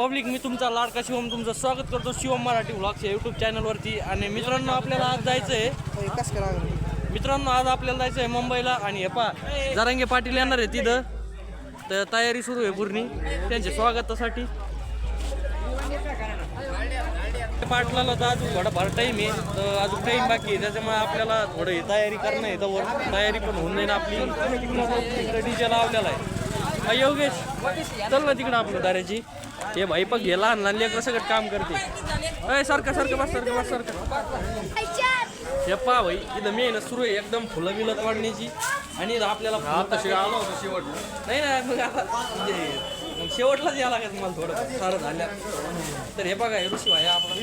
Public मी तुमचा लाडका शिवम तुमचं स्वागत करतो शिवम मराठी ब्लॉग्स यूट्यूब चॅनलवरती आणि मित्रांनो आपल्याला आज जायचं आहे मित्रांनो आज आपल्याला जायचं आहे मुंबईला. आणि हे पा जरांगे पाटील येणार आहे तिथं. तर तयारी सुरू आहे पूर्णी. त्यांच्या स्वागतासाठी. पाटलाला तर अजून थोडाफार टाईम आहे. तर अजून टाईम बाकी आहे. त्याच्यामुळे आपल्याला थोडं हे तयारी करणं आहे. तर तयारी पण होऊन जाईल आपली. डीजे लावलेला आहे. हा, योगेश चल ना तिकडं आपलं दाऱ्याची हे भाई पण घे लहान लहान लेकरं सगळं काम करते. अय सारखं सारखं बस सारखं बस सारखं. हे पहा भाई इथं मेहनत सुरू आहे एकदम फुलं बिलं वाढण्याची आणि इथं आपल्याला फुलं आलो होतो शेवट नाही ना मग आता शेवटलाच यायला लागत मला थोडं सारं झाल्या तर हे बघा हे ऋषी भाई आपला.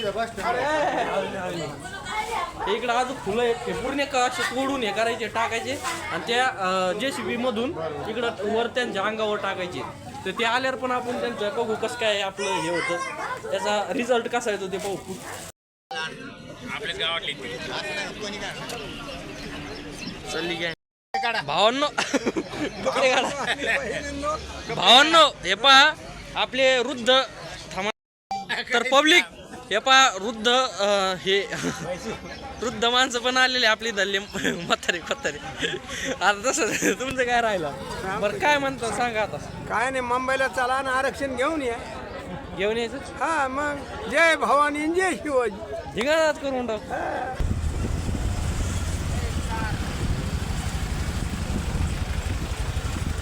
हे इकडं अजून फुलं आहेत. हे पूर्ण का असे तोडून हे करायचे टाकायचे. आणि त्या जे सी बी मधून इकडं वर त्यांच्या अंगावर टाकायचे. तर ते आल्यावर पण आपण त्यांचं बघू कसं काय आपलं हे होतं. त्याचा रिझल्ट कसा येतो ते पाहू. चालली काय? भावांनो काढा. भावांनो हे पहा आपले वृद्ध थांबा. तर पब्लिक हे पहा वृद्ध हे वृद्ध माणसं पण आलेले आपली धल्ले म्हातारे म्हातारे. आता तसं तुमचं काय राहिलं? बरं काय म्हणता सांगा आता. काय नाही मुंबईला चला ना आरक्षण घेऊन या. घेऊन यायचं? हा मग. जय भवानी जय शिवाजी. धिंगाणाच करून टाक.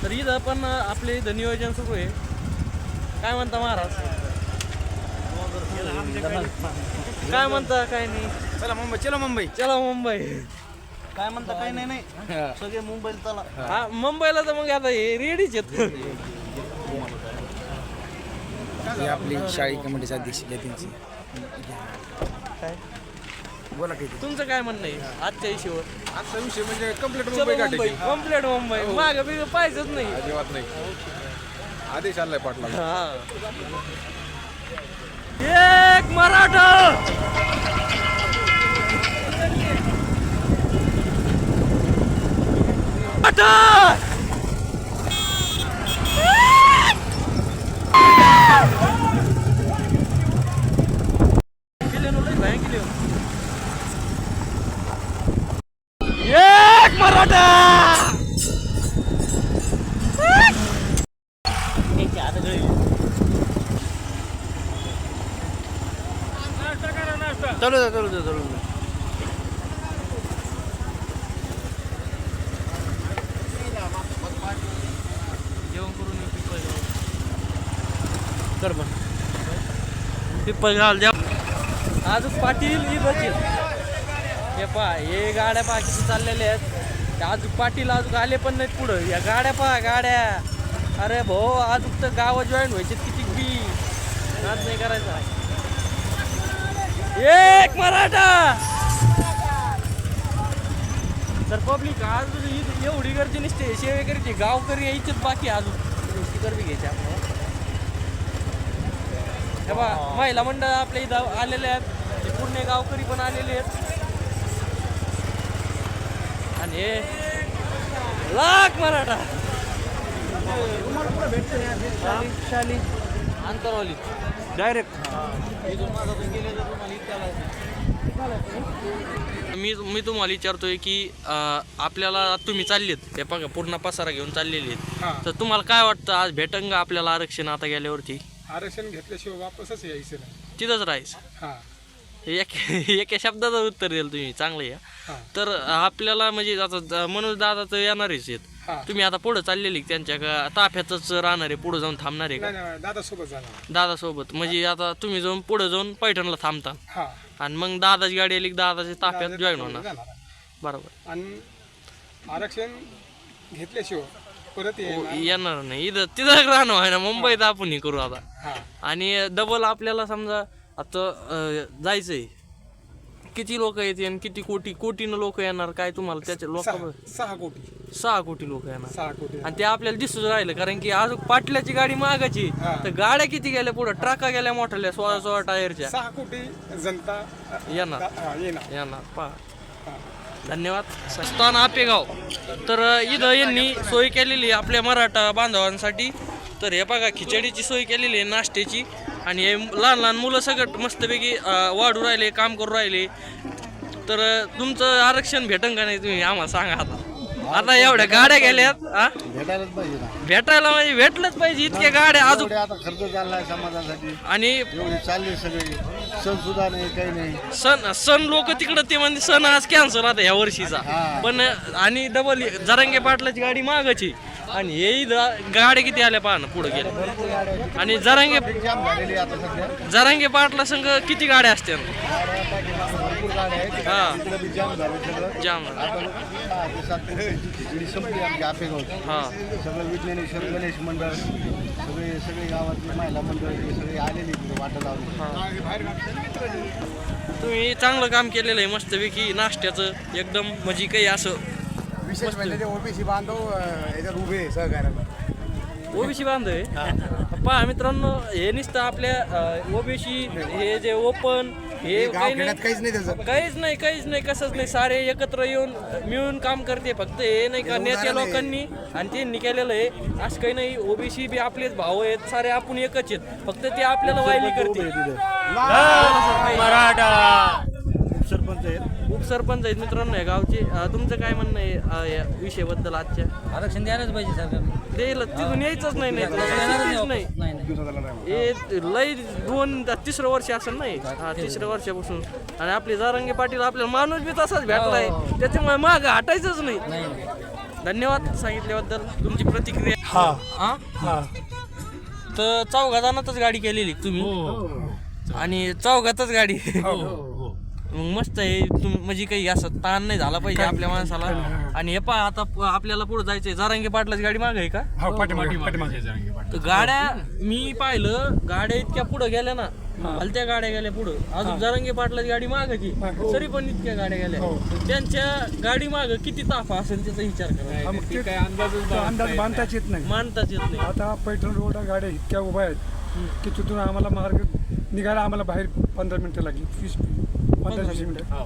तर इथं पण आपले इथं नियोजन सुरू आहे. काय म्हणता महाराज? काय म्हणता काय नाही? चला मुंबई चला मुंबई. चला मुंबई. काय म्हणता काय नाही नाही. सगळे मुंबईला चला. हा मुंबईला तर मग आता हे रेडीच आहेत. ही आपली शाळी कमिटीचा अध्यक्ष त्यांची. काय? बोला काही तुमचं काय म्हणणं आहे? आजच्या हिशोबावर आजचा विषय म्हणजे कंप्लीट मुंबई कंप्लीट मुंबई. माग बिग पाहिजेच नाही. अजिबात नाही. आदेश आलाय पाटला हा. एक मराठा! मराठा! किल्ले नव्हते, बाहेर किल्ले होते. एक मराठा चालू द्या चालू द्या चालू द्या जेवण करून येऊ पिपळ कर पण पिपळ घाल द्या. आजच पाटील ही बसेल हे पहा हे गाड्या पहा किती चाललेल्या आहेत. आज पाटील अजून आले पण नाहीत पुढं. या गाड्या पहा गाड्या. अरे भाऊ आज तर गावं जॉईन व्हायचे किती बी. आज नाही करायचा. एक मराठा! तर पब्लिक आज एवढी गर्दी नसते. सेवेकरीची गावकरी यायचेच बाकी अजून स्टिकर गर्दी घ्यायच्या हे बा महिला मंडळ आपल्या इथं आलेले आहेत. ते पूर्ण गावकरी पण आलेले आहेत. आणि हे लाख मराठा. शाली शाली. अंतरवाली. डायरेक्ट मी मी तुम्हाला विचारतोय की आपल्याला तुम्ही चाललेत. हे बघा पूर्ण पसारा घेऊन चाललेले आहेत. तर तुम्हाला काय वाटतं आज भेटन का आपल्याला आरक्षण आता गेल्यावरती? आरक्षण घेतल्याशिवाय वापसच यायचं नाही. तिथंच राहायचं. हा. एक एका शब्दाचं उत्तर दिलं तुम्ही चांगलं या हा. तर आपल्याला म्हणजे आता मनोज दादा तर येणारच आहेत. हा. तुम्ही आता पुढं चाललेली का त्यांच्या का ताफ्यातच राहणार आहे पुढे जाऊन थांबणार आहे का? नाही नाही दादा सोबत जाणार. दादा सोबत म्हणजे आता तुम्ही जाऊन पुढे जाऊन पैठणला थांबता. हा. आणि मग दादाची गाडी आली की दादाच्या ताफ्यात जॉईन होणार. जाणार. बरोबर. आणि आरक्षण घेतल्याशिवाय परत हो, येणार नाही. इथं तिथं राहणं आहे ना मुंबईत आपण हे करू आता. आणि डबल आपल्याला समजा आता जायचंय. किती लोक येते आणि किती कोटी कोटीनं लोक येणार? काय तुम्हाला त्याचे लोक सहा कोटी. सहा कोटी लोक येणार. सहा कोटी. आणि ते आपल्याला दिसून राहिलं. कारण की आज पाटल्याची गाडी मागायची. हा. तर गाड्या किती गेल्या पुढे? ट्रका गेल्या मोठ्या सोळा सोळा टायरच्या. सहा कोटी जनता येणार. येणार. येणार. पहा. धन्यवाद. स्थान आपेगाव. तर इथं यांनी सोय केलेली आहे आपल्या मराठा बांधवांसाठी. तर हे बघा खिचडीची सोय केलेली आहे नाश्त्याची. आणि हे लहान लहान मुलं सगळं मस्तपैकी वाढू राहिले काम करू राहिले. तर तुमचं आरक्षण भेटन का नाही तुम्ही आम्हाला सांगा आता. आता एवढ्या गाड्या गेल्यात हा भेटायलाच पाहिजे ना. भेटायला म्हणजे भेटलंच पाहिजे इतक्या गाड्या अजून. आता खर्च चाललाय समाजासाठी. आणि चालले सगळे. सण सुद्धा नाही काही नाही. सण सण लोक तिकडं ते म्हणजे सण आज कॅन्सल आता या वर्षीचा. हा. पण आणि डबल जरांगे पाटलाची गाडी मागायची आणि हे इथं गाड्या किती आल्या पहा ना पुढे गेल्या. आणि जरांगे जाम झालेली आता सध्या. जरांगे पाटला संघ किती गाड्या असत्या? गाड्या पाठीमागं भरपूर गाड्या आहेत हा तिकडे बी जाम झाले सगळं जाम आता सहा ते सात दिवसाची खिचडी संपली आमच्या आपेगावची हा सगळं विज्ञानेश्वर गणेश मंडळ सगळे सगळे गावातले महिला मंडळ हे सगळे आलेले इकडे वाटा लावली तुम्ही चांगलं काम केलेलं आहे मस्तपैकी नाश्त्याचं एकदम म्हणजे काही असं विशेष म्हणजे ते ओबीसी बांधव याच्यात उभे आहे सहकार्याला. ओबीसी बांधव पहा मित्रांनो हे नुसतं आपल्या ओबीसी हे जे ओपन हे काही नाही. काहीच नाही त्याचं. काहीच नाही काहीच नाही कसंच नाही. सारे एकत्र येऊन मिळून काम करते. फक्त हे नाही का नेत्या लोकांनी आणि त्यांनी केलेलं आहे. असं काही नाही ओबीसी बी आपलेच भाऊ आहेत. सारे आपण एकच आहेत. फक्त ते आपल्याला वायली करते सरपंच आहेत. उपसरपंच आहेत मित्रांनो या गावचे. अं, तुमचं काय म्हणणं आहे अं, या विषयाबद्दल आजच्या? आरक्षण द्यायलाच पाहिजे सरकारने द्यायला तिथून यायचंच नाही नाही नाही नाही नाही हे लय दोन तिसरं वर्ष असेल नाही. हा तिसऱ्या वर्षापासून. आणि आपले जारंगे पाटील आपल्याला माणूस बी तसाच भेटलाय. त्याच्यामुळे माग हटायचंच नाही. नाही धन्यवाद सांगितल्याबद्दल. तुमची प्रतिक्रिया? हा. हा हा. तर चौघा जणातच गाडी केलेली तुम्ही. आणि चौघातच गाडी. मग मस्त आहे. तुम म्हणजे काही असं ताण नाही झाला पाहिजे आपल्या माणसाला. आणि हे पहा आता प- आपल्याला पुढे जायचंय. जारांगे पाटलाची गाडी माग आहे का? हा पाठीमागे पाठीमागे. तर गाड्या मी पाहिलं गाड्या इतक्या पुढे गेल्या ना. हलत्या गाड्या गेल्या पुढं. अजून जरंगे पाटलाची गाडी मागायची तरी पण इतक्या गाड्या गेल्या. त्यांच्या गाडी माग किती ताफा असेल त्याचा विचार करा. काय अंदाज अंदाज बांधताच येत नाही. मानताच येत नाही. आता पैठण रोड गाड्या इतक्या उभ्या आहेत की तिथून आम्हाला मार्ग निघायला आम्हाला बाहेर पंधरा मिनिटं लागली. वीस पंधरा वीस मिनिटं.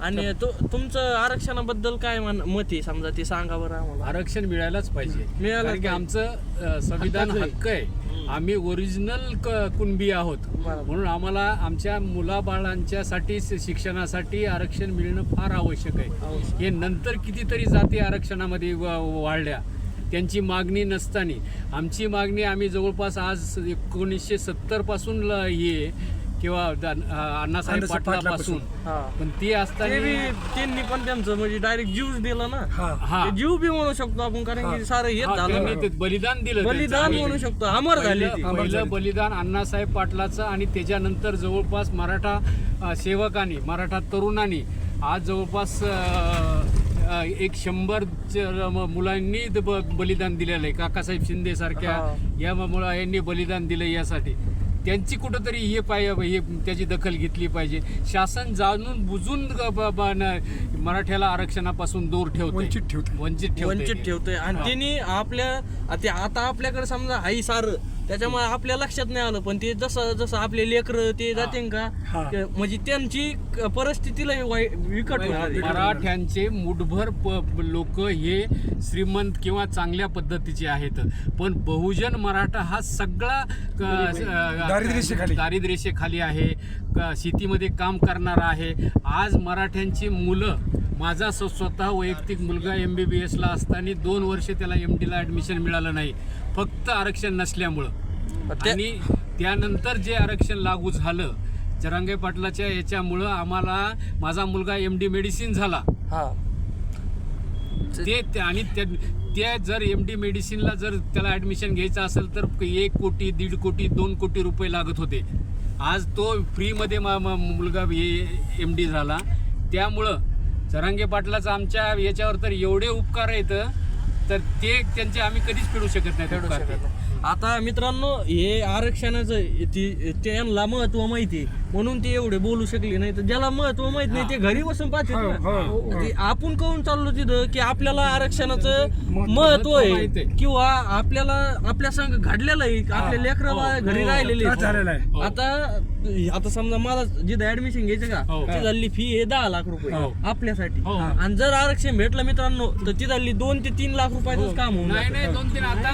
आणि तो तुमचं आरक्षणाबद्दल काय म्हण- मत आहे? समजा ते सांगा बरं आम्हाला. आरक्षण मिळायलाच पाहिजे. मिळायलाच कारण की. आमचं अ, संविधान हक्क आहे. आम्ही ओरिजिनल कुणबी आहोत. बरोबर. म्हणून आम्हाला आमच्या मुलाबाळांच्यासाठी शि- शिक्षणासाठी आरक्षण मिळणं फार आवश्यक आहे. हे नंतर कितीतरी जाती आरक्षणामध्ये वा- वाढल्या. त्यांची मागणी नसताना. आमची मागणी आम्ही जवळपास आज एकोणीसशे सत्तरपासून ल- हे किंवा अण्णासाहेब पाटलापासून. पण ते असताना त्यांनी पण त्यांचं म्हणजे डायरेक्ट जीवच दिला ना. हा. जीव बी म्हणू शकतो आपण कारण की सारं हेच हा, झालं. बलिदान दिलं. बलिदान म्हणू शकतो. अमर झाली पहिलं बलिदान अण्णासाहेब पाटलाचं आणि त्याच्यानंतर जवळपास मराठा सेवकांनी मराठा तरुणांनी आज जवळपास एक शंभर मुलांनी बलिदान दिलेलं आहे. काकासाहेब शिंदे सारख्या. या यांनी बलिदान दिलं यासाठी. त्यांची कुठंतरी हे पाय हे त्याची दखल घेतली पाहिजे. शासन जाणून बुजून मराठ्याला आरक्षणापासून दूर ठेवते वंचित ठेवते. वंचित ठेवते वंचित ठेवतोय. आणि त्यांनी आपल्या ते आता आपल्याकडे समजा हाई सार त्याच्यामुळे आपल्या लक्षात नाही आलं. पण ते जसं जसं आपले लेकर ते जाते का हा. ते- म्हणजे त्यांची क- परिस्थितीला वाई- विकट होणार. मराठ्यांचे मुठभर लोक हे श्रीमंत किंवा चांगल्या पद्धतीचे आहेत. पण बहुजन मराठा हा सगळा क- अ, दारिद्र्यरेषेखाली. दारिद्र्यरेषेखाली आहे. क- शेतीमध्ये काम करणारा आहे. आज मराठ्यांची मुलं माझा स्व- स्वतः वैयक्तिक मुलगा एम बी बी एसला असताना दोन वर्ष त्याला एम डीला ॲडमिशन मिळालं नाही. फक्त आरक्षण नसल्यामुळं. ते- आणि त्यानंतर जे आरक्षण लागू झालं जरांगे पाटलाच्या याच्यामुळं आम्हाला माझा मुलगा एम डी मेडिसिन झाला. हा. ते ते- आणि त्या त्या जर एम डी मेडिसिनला जर त्याला ॲडमिशन घ्यायचं असेल तर एक कोटी दीड कोटी दोन कोटी रुपये लागत होते. आज तो फ्रीमध्ये मा- मुलगा एम डी झाला. त्यामुळं जरांगे पाटलाचं आमच्या याच्यावर तर एवढे उपकार आहेत तर ते त्यांचे आम्ही कधीच फेडू शकत नाही उपकार ते. आता मित्रांनो हे आरक्षणाचं ती त्यांना महत्त्व माहिती आहे. म्हणून ते एवढे बोलू शकले नाही. तर ज्याला महत्त्व माहीत नाही ते घरी बसून पाहतात हो, ना. ते आपण कहून चाललो तिथं? की आपल्याला आरक्षणाचं महत्त्व आहे. किंवा आपल्याला आपल्या संग घडलेलं आहे. आपल्या लेकराला हो, घरी हो, राहिलेले झालेला आहे? हो. आता आता समजा मला जिथं ऍडमिशन घ्यायचं का? हो. ती झाली फी आहे दहा लाख रुपये. हो. आपल्यासाठी. हो. आणि जर आरक्षण भेटलं मित्रांनो तर ती झाली दोन ते तीन लाख रुपयाचं काम होऊन नाही जातं. नाही दोन तीन. आता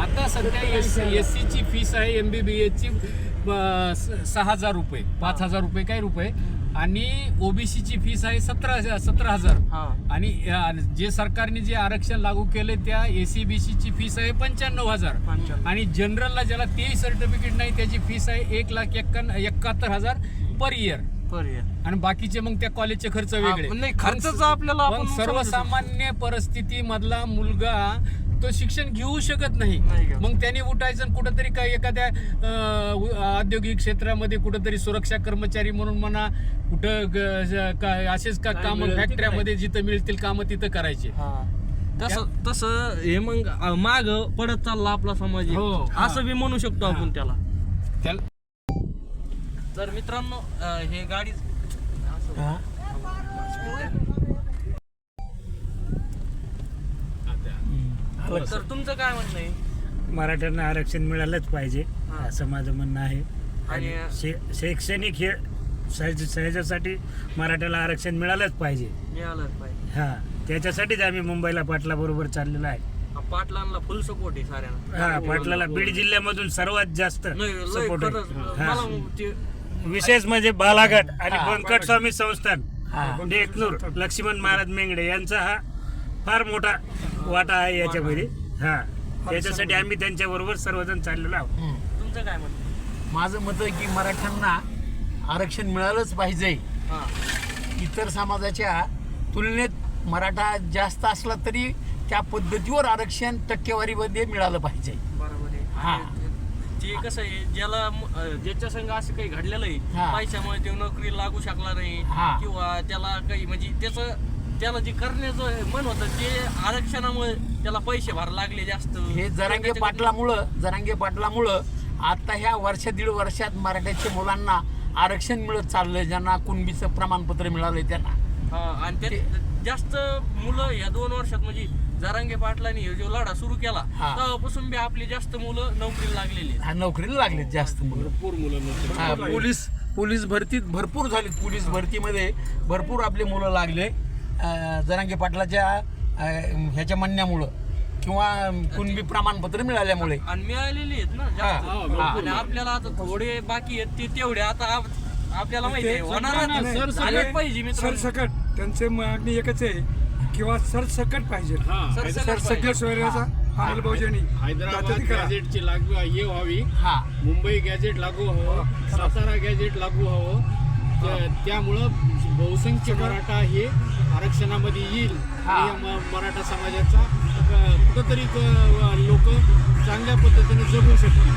आता सध्या एस सी ची फीस आहे एम बी बी एसची अं, स- सहा हजार रुपये पाच हजार रुपये काय रुपये? आणि ओबीसीची फीस आहे सतरा सतरा हजार. आणि जे सरकारने जे आरक्षण लागू केले त्या एसीबीसीची फीस आहे पंच्याण्णव हजार. आणि जनरलला ज्याला तेही सर्टिफिकेट नाही त्याची फीस आहे एक लाख एकाहत्तर हजार पर इयर पर्याय आणि बाकीचे मग त्या कॉलेजचे खर्च वेगळे. नाही, खर्चाचं आपल्याला सर्वसामान्य परिस्थिती मधला मुलगा तो शिक्षण घेऊ शकत नाही. मग त्याने उठायचं आणि कुठंतरी काय एखाद्या औद्योगिक क्षेत्रामध्ये कुठंतरी सुरक्षा कर्मचारी म्हणून म्हणा कुठं असेच का काम फॅक्टरीमध्ये जिथं मिळतील कामं तिथं करायचे. तसं तसं हे मग माग पडत चालला आपला समाज. हो. असं बी म्हणू शकतो आपण त्याला. तर मित्रांनो हे गाडी तर तुमचं काय म्हणणं आहे? मराठ्यांना आरक्षण मिळालंच पाहिजे हा. असं माझं म्हणणं आहे. आणि आणि शे- शैक्षणिक हे सहज सहजासाठी मराठ्याला आरक्षण मिळालंच पाहिजे. मिळालंच पाहिजे. हा त्याच्यासाठीच आम्ही मुंबईला पाटला बरोबर चाललेलो आहे. हा, पाटलांना फुल सपोर्ट आहे साऱ्यांना. हा पाटलाला बीड जिल्ह्यामधून सर्वात जास्त नाही, लय सपोर्ट खरंच. आहे हा. मला ते- विशेष म्हणजे बालाघाट आणि बनकट स्वामी संस्थान डेकनूर लक्ष्मण महाराज मेंगडे यांचा हा फार मोठा वाटा आहे याच्यामध्ये. हा. त्याच्यासाठी आम्ही त्यांच्या बरोबर सर्वजण चाललेलो आहोत. तुमचं काय म्हणणं? माझं मत आहे की मराठ्यांना आरक्षण मिळालंच पाहिजे. हा. इतर समाजाच्या तुलनेत मराठा जास्त असला तरी त्या पद्धतीवर आरक्षण टक्केवारीमध्ये मिळालं पाहिजे. बरोबर हा. ते कसं आहे ज्याला म- ज्याच्या संघ असं काही घडलेलं हा. आहे पैशामुळे ते नोकरी लागू शकला नाही हा. किंवा त्याला काही म्हणजे त्याचं त्याला जे करण्याचं मन होतं ते आरक्षणामुळे त्याला पैसे भर लागले जास्त. हे जरांगे पाटलामुळं जरांगे पाटलामुळं आता ह्या वर्ष दीड वर्षात मराठ्याच्या मुलांना आरक्षण मिळत चाललंय ज्यांना कुणबीचं प्रमाणपत्र मिळालंय त्यांना. हा आणि त्यात जास्त मुलं या दोन वर्षात म्हणजे जरांगे पाटलांनी हे जो लढा सुरू केला. तेव्हापासून बी आपली जास्त मुलं नोकरीला लागलेली. हा, नोकरीला लागलेत जास्त मुलं. भरपूर मुलं हा, पोलीस पोलीस भरतीत भरपूर झालीत. पोलीस भरतीमध्ये भरपूर आपले मुलं लागले. जरांगे पाटलाच्या ह्याच्या म्हणण्यामुळं किंवा कुणबी प्रमाणपत्र मिळाल्यामुळे. आणि मिळालेली आहेत ना जास्त. हा, हा. आणि आपल्याला आता थोडे बाकी आहेत ते तेवढे. आता आप- आपल्याला माहिती आहे झालेच पाहिजे मित्रांनो. सरसकट त्यांचे मागणी एकच आहे किंवा सरसकट पाहिजे. हा. सरसकट सरसकट पाहिजे. सोयऱ्याचा हैदराबाद जाती करा. गॅजेटची लागू हे व्हावी. हा. मुंबई गॅजेट लागू हवं सातारा गॅजेट लागू हवं त्या- त्यामुळं बहुसंख्य मराठा हे आरक्षणामध्ये येईल. आणि म- मराठा समाजाचा कुठंतरी लोक चांगल्या पद्धतीने जगू शकतील.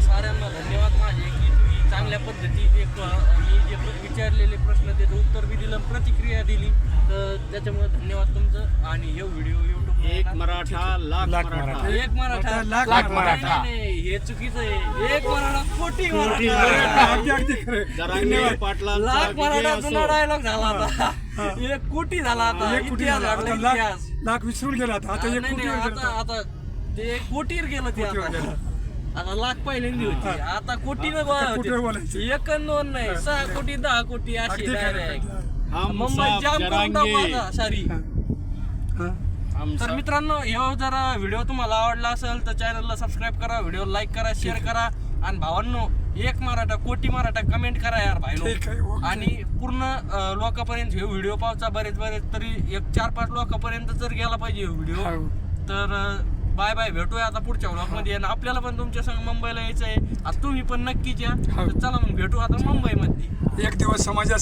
साऱ्यांना धन्यवाद माझे की तुम्ही चांगल्या पद्धतीत एक अ, मी जे विचारलेले प्रश्न त्याचं उत्तर बी दिलं प्रतिक्रिया दिली. तर त्याच्यामुळे धन्यवाद तुमचं. आणि हे व्हिडिओ युट्यूब एक मराठा लाख मराठा. एक मराठा. लाख मराठा. हे चुकीचं आहे. एक मराठा कोटी कोटी मराठा पाटलांचा लाख मराठा. जुना डायलॉग झाला आता. एक कोटी झाला आता. एक कोटी इतिहास. घडला, इतिहास. लाख विसरून गेला आता. आता एक कोटी आता आता ते कोटीवर गेलं ते आता. लाख पहिल्यांदी होती. आता कोटीवर होते बोलायचं. एक दोन नाही सहा कोटी दहा कोटी अशी. हम मुंबई जाम करून टाकू आता सारी. हा. तर मित्रांनो ह्यो जर व्हिडिओ तुम्हाला आवडला असेल तर चॅनलला सबस्क्राईब करा व्हिडिओ लाईक करा शेअर करा. आणि भावांनो एक मराठा कोटी मराठा कमेंट करा यार भाई. आणि पूर्ण लोकांपर्यंत हे व्हिडिओ पावचा बरेच बरेच तरी एक चार पाच लोकांपर्यंत जर गेला पाहिजे व्हिडिओ हो. तर बाय बाय भेटूया आता पुढच्या व्लॉगमध्ये. आणि आपल्याला पण तुमच्या संग मुंबईला यायचं आहे आता तुम्ही पण नक्कीच या. हो. तर चला मग भेटू आता मुंबईमध्ये. एक दिवस समाजात